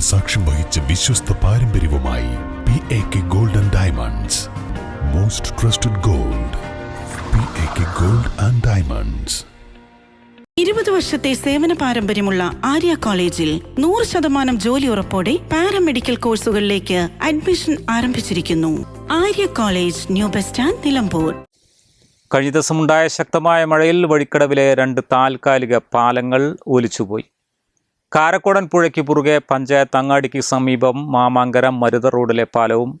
സാക്ഷ്യം വഹിച്ച വിശ്വസ്ത പാരമ്പര്യവുമായി P A K gold and diamonds most trusted gold P A K gold and diamonds ഇരുപത് വർഷത്തെ സേവന പാരമ്പര്യമുള്ള ആര്യ കോളേജിൽ നൂറ് ശതമാനം ജോലി ഉറപ്പോടെ പാരാമെഡിക്കൽ കോഴ്സുകളിലേക്ക് അഡ്മിഷൻ ആരംഭിച്ചിരിക്കുന്നു. Arya college new bus stand Nilambur. കഴിഞ്ഞ ദിവസമുണ്ടായ ശക്തമായ മഴയിൽ വഴിക്കടവിലെ രണ്ട് താൽക്കാലിക പാലങ്ങൾ ഒലിച്ചുപോയി. കാരക്കോടൻ പുഴയ്ക്ക് പുറകെ പഞ്ചായത്ത് അങ്ങാടിക്ക് സമീപം മാമാങ്കരം മരുത റോഡിലെ പാലവും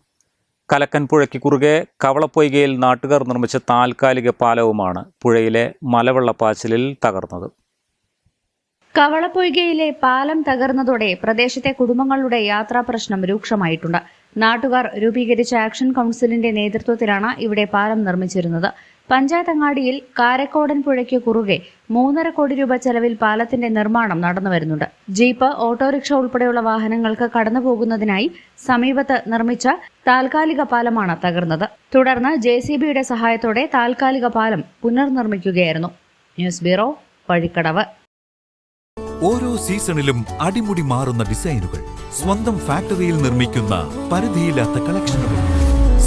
കലക്കൻ പുഴയ്ക്ക് കുറുകെ കവളപ്പൊയ്കയിൽ നാട്ടുകാർ നിർമ്മിച്ച താൽക്കാലിക പാലവുമാണ് പുഴയിലെ മലവെള്ളപ്പാച്ചിലിൽ തകർന്നത്. കവളപ്പൊയ്കയിലെ പാലം തകർന്നതോടെ പ്രദേശത്തെ കുടുംബങ്ങളുടെ യാത്രാ പ്രശ്നം രൂക്ഷമായിട്ടുണ്ട്. നാട്ടുകാർ രൂപീകരിച്ച ആക്ഷൻ കൌൺസിലിന്റെ നേതൃത്വത്തിലാണ് ഇവിടെ പാലം നിർമ്മിച്ചിരുന്നത്. പഞ്ചായത്ത് അങ്ങാടിയിൽ കാരക്കോടൻ പുഴയ്ക്ക് കുറുകെ മൂന്നര കോടി രൂപ ചെലവിൽ പാലത്തിന്റെ നിർമ്മാണം നടന്നു വരുന്നുണ്ട്. ജീപ്പ് ഓട്ടോറിക്ഷ ഉൾപ്പെടെയുള്ള വാഹനങ്ങൾക്ക് കടന്നുപോകുന്നതിനായി സമീപത്ത് നിർമ്മിച്ച താൽക്കാലിക പാലമാണ് തകർന്നത്. തുടർന്ന് ജെ സഹായത്തോടെ താൽക്കാലിക പാലം പുനർനിർമ്മിക്കുകയായിരുന്നു. News bureau Vazhikkadavu. ഓരോ സീസണിലും അടിമുടി മാറുന്ന ഡിസൈനുകൾ സ്വന്തം ഫാക്ടറിയിൽ നിർമ്മിക്കുന്ന പരിധിയില്ലാത്ത കളക്ഷനുകൾ.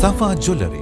സഫ ജ്വല്ലറി